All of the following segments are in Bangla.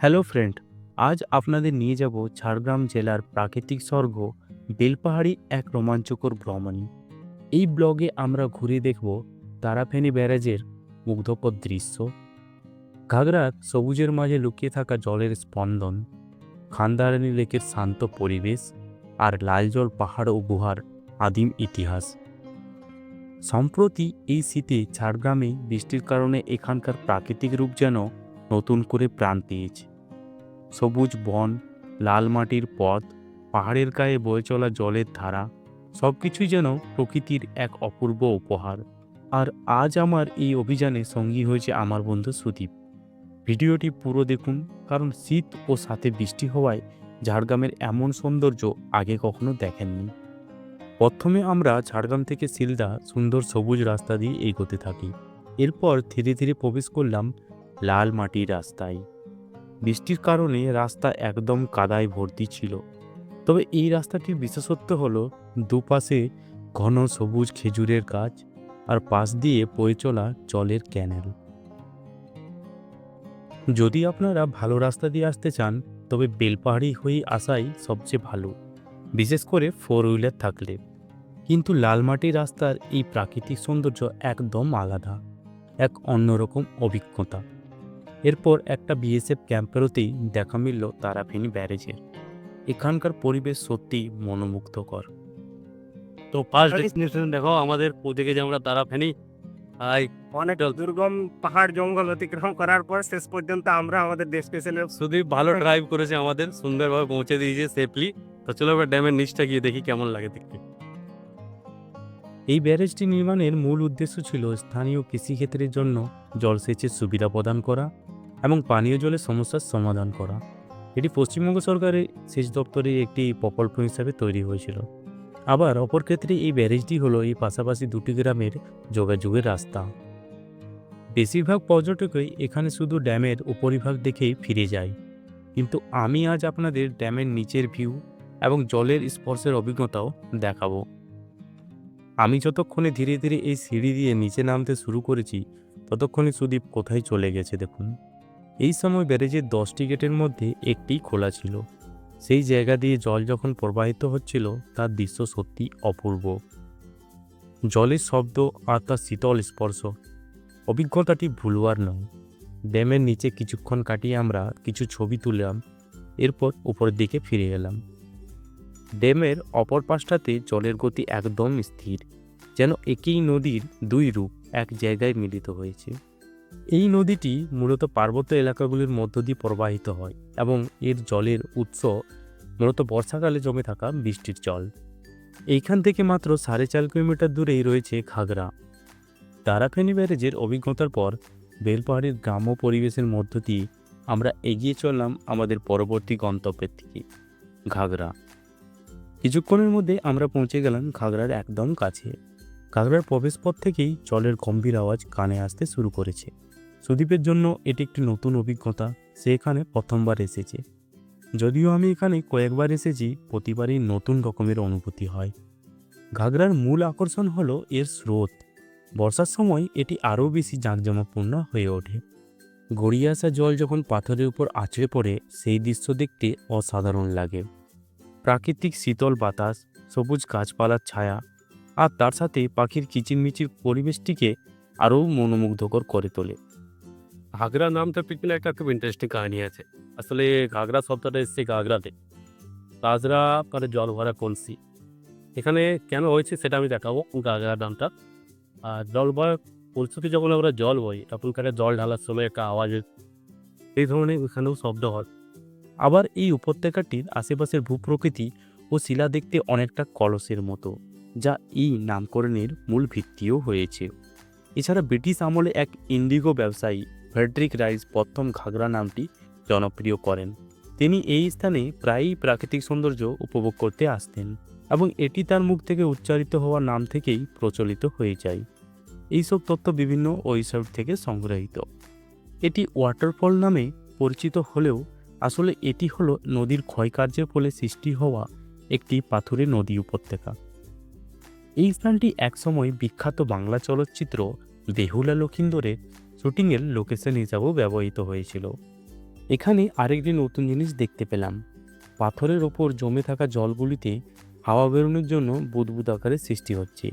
হ্যালো ফ্রেন্ড, আজ আপনাদের নিয়ে যাব ঝাড়গ্রাম জেলার প্রাকৃতিক স্বর্গ বেলপাহাড়ি এক রোমাঞ্চকর ভ্রমণে। এই ব্লগে আমরা ঘুরে দেখব তারাফেনী ব্যারাজের মুগ্ধকর দৃশ্য, ঘাগরার সবুজের মাঝে লুকিয়ে থাকা জলের স্পন্দন, খান্দারানি লেকের শান্ত পরিবেশ আর লাল জল পাহাড় ও গুহার আদিম ইতিহাস। সম্প্রতি এই শীতে ঝাড়গ্রামে বৃষ্টির কারণে এখানকার প্রাকৃতিক রূপ যেন নতুন করে প্রাণ পেয়েছে। সবুজ বন, লাল মাটির পথ, পাহাড়ের গায়ে বয়ে চলা জলের ধারা সব কিছুই যেন প্রকৃতির এক অপূর্ব উপহার। আর আজ আমার এই অভিযানে সঙ্গী হয়েছে আমার বন্ধু সুদীপ। ভিডিওটি পুরো দেখুন, কারণ শীত ও সাথে বৃষ্টি হওয়ায় ঝাড়গ্রামের এমন সৌন্দর্য আগে কখনো দেখেননি। প্রথমে আমরা ঝাড়গ্রাম থেকে শিলদা সুন্দর সবুজ রাস্তা দিয়ে এগোতে থাকি। এরপর ধীরে ধীরে প্রবেশ করলাম লাল মাটির রাস্তায়। বৃষ্টির কারণে রাস্তা একদম কাদায় ভর্তি ছিল। তবে এই রাস্তাটির বিশেষত্ব হলো, দুপাশে ঘন সবুজ খেজুরের গাছ আর পাশ দিয়ে বয়ে চলা জলের ক্যানেল। যদি আপনারা ভালো রাস্তা দিয়ে আসতে চান, তবে বেলপাহাড়ি হয়ে আসাই সবচেয়ে ভালো, বিশেষ করে ফোর হুইলার থাকলে। কিন্তু লালমাটি রাস্তার এই প্রাকৃতিক সৌন্দর্য একদম আলাদা, এক অন্যরকম অভিজ্ঞতা। এরপর একটা বিএসএফ ক্যাম্প পেরোতেই দেখা মিলল তারাফেনী ব্যারেজের এখানকার পরিবেশ সত্যি মনোমুগ্ধকর। তো ফার্স্ট ডেস্টিনেশন দেখো আমাদের ওদিকে যে আমরা তারা ফেনি আই অনেক দুর্গম পাহাড় জঙ্গল অতিক্রম করার পর শেষ পর্যন্ত আমরা আমাদের ডেস্টিনেশনে সুদীপ ভালো ড্রাইভ করেছে আমাদের সুন্দরভাবে পৌঁছে দিয়েছে সেফলি তো চলো এবার ড্যামের নিচটা গিয়ে দেখি কেমন লাগে দেখতে। এই ব্যারেজটি নির্মাণের মূল উদ্দেশ্য ছিল স্থানীয় কৃষিক্ষেত্রের জন্য জলসেচের সুবিধা প্রদান করা এবং পানীয় জলের সমস্যার সমাধান করা। এটি পশ্চিমবঙ্গ সরকারের সেচ দপ্তরের একটি প্রকল্প হিসাবে তৈরি হয়েছিল। আবার অপর ক্ষেত্রে এই ব্যারেজটি হলো এই পাশাপাশি দুটি গ্রামের যোগাযোগের রাস্তা। বেশিরভাগ পর্যটকই এখানে শুধু ড্যামের উপরিভাগ দেখেই ফিরে যায়। কিন্তু আমি আজ আপনাদের ড্যামের নিচের ভিউ এবং জলের স্পর্শের অভিজ্ঞতাও দেখাবো। আমি যতক্ষণে ধীরে ধীরে এই সিঁড়ি দিয়ে নিচে নামতে শুরু করেছি, ততক্ষণে সুদীপ কোথায় চলে গেছে দেখুন। এই সময় ব্যারেজের দশটি গেটের মধ্যে একটি খোলা ছিল। সেই জায়গা দিয়ে জল যখন প্রবাহিত হচ্ছিল, তার দৃশ্য সত্যি অপূর্ব। জলের শব্দ আর তার শীতল স্পর্শ। অভিজ্ঞতাটি ভুলবার নয়। ড্যামের নিচে কিছুক্ষণ কাটিয়ে আমরা কিছু ছবি তুললাম, এরপর উপরের দিকে ফিরে এলাম। ড্যামের অপর পাশটাতে জলের গতি একদম স্থির, যেন একই নদীর দুই রূপ এক জায়গায় মিলিত হয়েছে। এই নদীটি মূলত পার্বত্য এলাকাগুলির মধ্য দিয়ে প্রবাহিত হয় এবং এর জলের উৎস মূলত বর্ষাকালে জমে থাকা বৃষ্টির জল। এইখান থেকে মাত্র সাড়ে চার কিলোমিটার দূরেই রয়েছে ঘাগরা। তারাফেনী ব্যারেজের অভিজ্ঞতার পর বেলপাহাড়ির গ্রাম্য পরিবেশের মধ্য দিয়ে আমরা এগিয়ে চললাম আমাদের পরবর্তী গন্তব্যের দিকে, ঘাগরা। কিছুক্ষণের মধ্যে আমরা পৌঁছে গেলাম ঘাগরার একদম কাছে। ঘাগরার প্রবেশপথ থেকেই জলের গম্ভীর আওয়াজ কানে আসতে শুরু করেছে। সুদীপের জন্য এটি একটি নতুন অভিজ্ঞতা, সে এখানে প্রথমবার এসেছে। যদিও আমি এখানে কয়েকবার এসেছি, প্রতিবারই নতুন রকমের অনুভূতি হয়। ঘাগরার মূল আকর্ষণ হলো এর স্রোত। বর্ষার সময় এটি আরও বেশি জাঁকজমকপূর্ণ হয়ে ওঠে। গড়িয়ে আসা জল যখন পাথরের উপর আছড়ে পড়ে, সেই দৃশ্য দেখতে অসাধারণ লাগে। প্রাকৃতিক শীতল বাতাস, সবুজ গাছপালার ছায়া, আর তার সাথে পাখির কিচিরমিচির পরিবেশটিকে আরও মনোমুগ্ধকর করে তোলে। ঘাগরা নামটা পিছনে একটা খুব ইন্টারেস্টিং কাহিনী আছে। আসলে ঘাগরা শব্দটা এসছে ঘাগরাতে। রাজরা মানে জল ভরা কলসি। এখানে কেন হয়েছে সেটা আমি দেখাবো ঘাগরা নামটা। আর জল ভরা কলসিতে যখন আমরা জল বই, তখনকার জল ঢালার সময় একটা আওয়াজের এই ধরনের এখানেও শব্দ হয়। আবার এই উপত্যকাটির আশেপাশের ভূপ্রকৃতি ও শিলা দেখতে অনেকটা কলসের মতো, যা এই নামকরণের মূল ভিত্তিও হয়েছে। এছাড়া ব্রিটিশ আমলে এক ইন্ডিগো ব্যবসায়ী ফ্রেডরিক রাইস প্রথম ঘাগরা নামটি জনপ্রিয় করেন। তিনি এই স্থানে প্রায়ই প্রাকৃতিক সৌন্দর্য উপভোগ করতে আসতেন এবং এটি তার মুখ থেকে উচ্চারিত হওয়া নাম থেকেই প্রচলিত হয়ে যায়। এইসব তথ্য বিভিন্ন ওয়েবসাইট থেকে সংগ্রহীত। এটি ওয়াটারফল নামে পরিচিত হলেও আসলে এটি হলো নদীর ক্ষয়কার্যের ফলে সৃষ্টি হওয়া একটি পাথুরে নদী উপত্যকা। এই স্থানটি একসময় বিখ্যাত বাংলা চলচ্চিত্র বেহুলা লক্ষিন্দরের শুটিংয়ের লোকেশন হিসাবেও ব্যবহৃত হয়েছিল। এখানে আরেকটি নতুন জিনিস দেখতে পেলাম। পাথরের ওপর জমে থাকা জলগুলিতে হাওয়া বেরোনোর জন্য বুদবুদ আকারে সৃষ্টি হচ্ছে।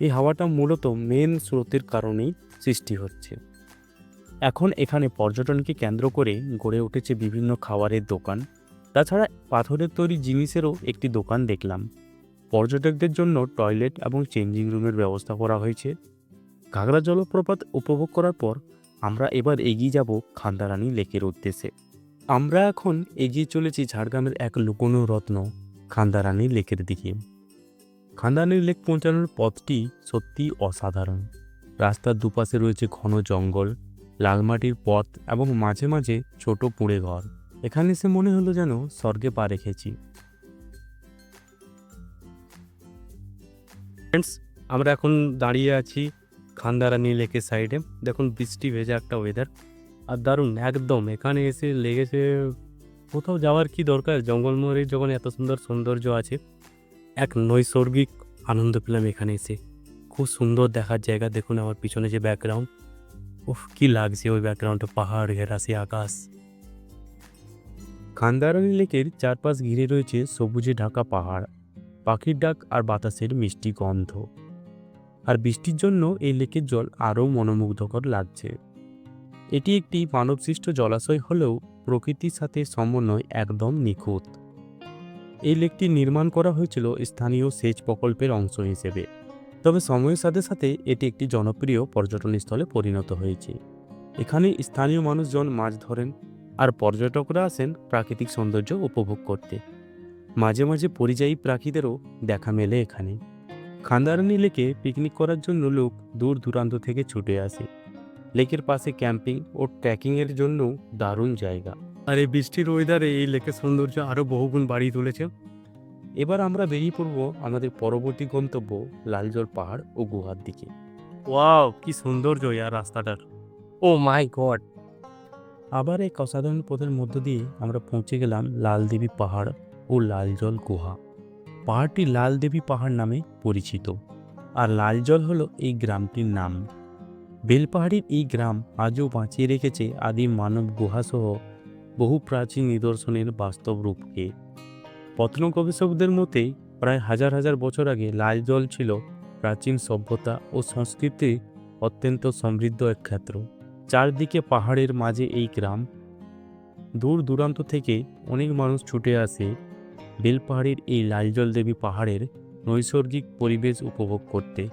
এই হাওয়াটা মূলত মেন স্রোতের কারণেই সৃষ্টি হচ্ছে। এখন এখানে পর্যটনকে কেন্দ্র করে গড়ে উঠেছে বিভিন্ন খাবারের দোকান। তাছাড়া পাথরের তৈরি জিনিসেরও একটি দোকান দেখলাম। পর্যটকদের জন্য টয়লেট এবং চেঞ্জিং রুমের ব্যবস্থা করা হয়েছে। ঘাগড়া জলপ্রপাত উপভোগ করার পর আমরা এবার এগিয়ে যাব খান্দারানি লেকের উদ্দেশ্যে। আমরা এখন এগিয়ে চলেছি ঝাড়গ্রামের এক লুকোনো রত্ন খান্দারানি লেকের দিকে। খান্দারানী লেক পৌঁছানোর পথটি সত্যিই অসাধারণ। রাস্তার দুপাশে রয়েছে ঘন জঙ্গল লালমাটির পথ এবং মাঝে মাঝে ছোট পুড়ে ঘর। এখানে এসে মনে হলো যেন স্বর্গে পা রেখেছি। ফ্রেন্ডস আমরা এখন দাঁড়িয়ে আছি খান্দারানি লেকের সাইডে দেখুন, বৃষ্টি ভেজা একটা ওয়েদার আর দারুণ, একদম, এখানে এসে লেগেছে কোথাও যাওয়ার কি দরকার? জঙ্গলমহলে যখন এত সুন্দর সৌন্দর্য আছে, এক নৈসর্গিক আনন্দ পেলাম এখানে এসে। খুব সুন্দর দেখার জায়গা, দেখুন আমার পিছনে যে ব্যাকগ্রাউন্ড উফ, কি লাগছে ওই ব্যাকগ্রাউন্ডে পাহাড় ঘেরা, সে আকাশ। খান্দারানী লেকের চারপাশ ঘিরে রয়েছে সবুজে ঢাকা পাহাড়, পাখির ডাক আর বাতাসের মিষ্টি গন্ধ। আর বৃষ্টির জন্য এই লেকের জল আরও মনোমুগ্ধকর লাগছে। এটি একটি মানবসৃষ্ট জলাশয় হলেও প্রকৃতির সাথে সমন্বয় একদম নিখুঁত। এই লেকটি নির্মাণ করা হয়েছিল স্থানীয় সেচ প্রকল্পের অংশ হিসেবে। তবে সময়ের সাথে সাথে এটি একটি জনপ্রিয় পর্যটন স্থলে পরিণত হয়েছে। এখানে স্থানীয় মানুষজন মাছ ধরেন আর পর্যটকরা আসেন প্রাকৃতিক সৌন্দর্য উপভোগ করতে। মাঝে মাঝে পরিযায়ী পাখিদেরও দেখা মেলে এখানে। খান্দারানি লেকে পিকনিক করার জন্য লোক দূর দূরান্ত থেকে ছুটে আসে। লেকের পাশে ক্যাম্পিং ও ট্রেকিংয়ের জন্য দারুণ জায়গা। আর এই বৃষ্টির ওয়েদারে এই লেকের সৌন্দর্য আরও বহুগুণ বাড়িয়ে তুলেছে। এবার আমরা বেরিয়ে পড়ব আমাদের পরবর্তী গন্তব্য লালজল পাহাড় ও গুহার দিকে। ওয়াও কি সৌন্দর্য আর রাস্তাটার। Oh my God! আবার এক অসাধারণ পথের মধ্য দিয়ে আমরা পৌঁছে গেলাম লালদেবী পাহাড় ও লালজল গুহা। পাহাড়টি লালদেবী পাহাড় নামে পরিচিত। আর লালজল হলো এই গ্রামটির নাম। বেলপাহাড়ির এই গ্রাম আজও বাঁচিয়ে রেখেছে আদিম মানব গুহাসহ বহু প্রাচীন নিদর্শনের বাস্তব রূপকে। প্রত্ন গবেষকদের মতে প্রায় হাজার হাজার বছর আগে লাল জল ছিল প্রাচীন সভ্যতা ও সংস্কৃতির অত্যন্ত সমৃদ্ধ এক ক্ষেত্র। চারদিকে পাহাড়ের মাঝে এই গ্রাম। দূর দূরান্ত থেকে অনেক মানুষ ছুটে আসে। বেলপাহাড়ির এই লালজল দেবী পাহাড়ের নৈসর্গিক পরিবেশ উপভোগ করতে।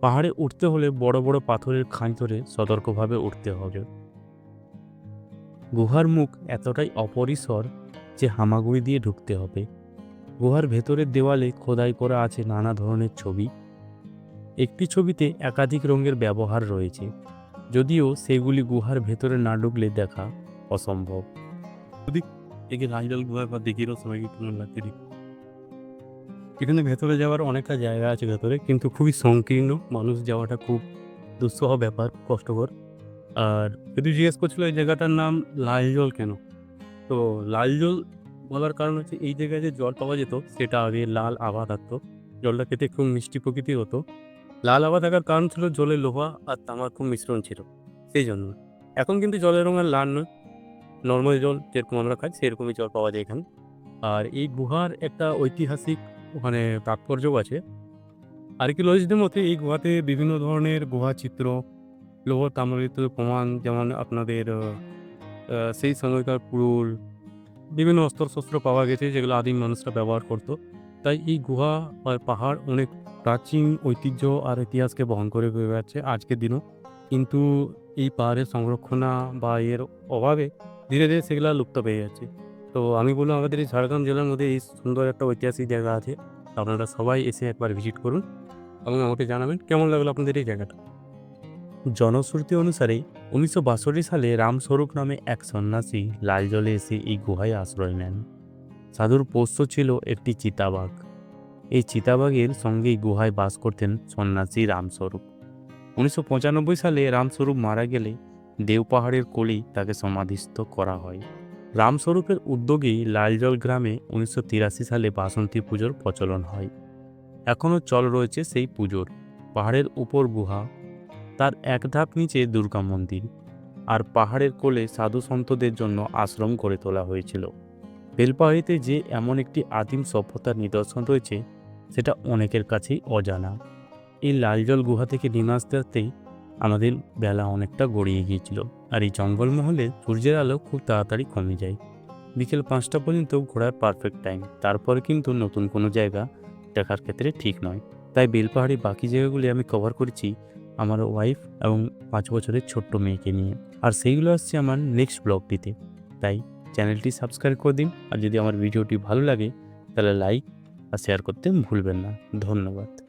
পাহাড়ে উঠতে হলে বড় বড় পাথরের খাঁজ ধরে সতর্কভাবে উঠতে হবে। গুহার মুখ এতটাই অপরিসর যে হামাগুড়ি দিয়ে ঢুকতে হবে। গুহার ভেতরের দেওয়ালে খোদাই করা আছে নানা ধরনের ছবি। একটি ছবিতে একাধিক রঙের ব্যবহার রয়েছে। যদিও সেগুলি গুহার ভেতরে না ঢুকলে দেখা অসম্ভব। একে লাইজল গুহা বা দেখিরও সময় কি লাগতে এখানে ভেতরে যাওয়ার অনেকটা জায়গা আছে ভেতরে, কিন্তু খুবই সংকীর্ণ। মানুষ যাওয়াটা খুব দুঃসহ ব্যাপার, কষ্টকর। আর যদি জিজ্ঞেস করছিল এই জায়গাটার নাম লাল জল কেন? তো লাল জল বলার কারণ হচ্ছে এই জায়গায় যে জল পাওয়া যেত, সেটা আগে লাল আভা থাকতো। জলটা খেতে খুব মিষ্টি প্রকৃতির হতো। লাল আভা থাকার কারণ ছিল জলে লোহা আর তামার খুব মিশ্রণ ছিল, সেই জন্য। এখন কিন্তু জলের রঙ আর লাল নয়। নর্মাল জল যেরকম আমরা খাই, সেরকমই জল পাওয়া যায় এখানে। আর এই গুহার একটা ঐতিহাসিক, ওখানে তাৎপর্য আছে। আর্কিওলজিদের মতে এই গুহাতে বিভিন্ন ধরনের গুহা চিত্র, লৌহ তাম্রলিত প্রমাণ, যেমন আপনাদের সেই সময়কার পুরুল, বিভিন্ন অস্ত্র শস্ত্র পাওয়া গেছে যেগুলো আদিম মানুষরা ব্যবহার করতো। তাই এই গুহা আর পাহাড় অনেক প্রাচীন ঐতিহ্য আর ইতিহাসকে বহন করে হয়ে আজকের দিনও। কিন্তু এই পাহাড়ের সংরক্ষণা বা এর অভাবে ধীরে ধীরে সেগুলো লুপ্ত পেয়ে যাচ্ছে। তো আমি বললাম, আমাদের এই ঝাড়গ্রাম জেলার মধ্যে এই সুন্দর একটা ঐতিহাসিক জায়গা আছে। আপনারা সবাই এসে একবার ভিজিট করুন এবং আমাকে জানাবেন, কেমন লাগল আপনাদের এই জায়গাটা? জনশ্রুতি অনুসারে উনিশশো বাষট্টি সালে রামস্বরূপ নামে এক সন্ন্যাসী লাল জলে এসে এই গুহায় আশ্রয় নেন। সাধুর পোষ্য ছিল একটি চিতাবাঘ। এই চিতাবাঘের সঙ্গেই গুহায় বাস করতেন সন্ন্যাসী রামস্বরূপ উনিশশো পঁচানব্বই সালে রামস্বরূপ মারা গেলে দেও পাহাড়ের কোলেই তাকে সমাধিস্থ করা হয়। রামস্বরূপের উদ্যোগেই লালজল গ্রামে উনিশশো তিরাশি সালে বাসন্তী পুজোর প্রচলন হয়। এখনও চল রয়েছে সেই পুজোর। পাহাড়ের উপর গুহা তার এক ধাপ নিচে দুর্গা মন্দির আর পাহাড়ের কোলে সাধু সন্তদের জন্য আশ্রম গড়ে তোলা হয়েছিল। বেলপাহাড়িতে যে এমন একটি আদিম সভ্যতার নিদর্শন রয়েছে, সেটা অনেকের কাছেই অজানা। এই লালজল গুহা থেকে নেমে আসতে আসতেই আমাদের বেলা অনেকটা গড়িয়ে গিয়েছিল আর এই জঙ্গলমহলে সূর্যের আলো খুব তাড়াতাড়ি কমে যায়। বিকেল পাঁচটা পর্যন্ত ঘোরার পারফেক্ট টাইম তারপরে কিন্তু নতুন কোনো জায়গা দেখার ক্ষেত্রে ঠিক নয়। তাই বেলপাহাড়ি বাকি জায়গাগুলি আমি কভার করেছি আমার ওয়াইফ এবং পাঁচ বছরের ছোট্ট মেয়েকে নিয়ে। আর সেইগুলো আসছে আমার নেক্সট ব্লগটিতে তাই চ্যানেলটি সাবস্ক্রাইব করে দিন। আর যদি আমার ভিডিওটি ভালো লাগে, তাহলে লাইক আর শেয়ার করতে ভুলবেন না। ধন্যবাদ।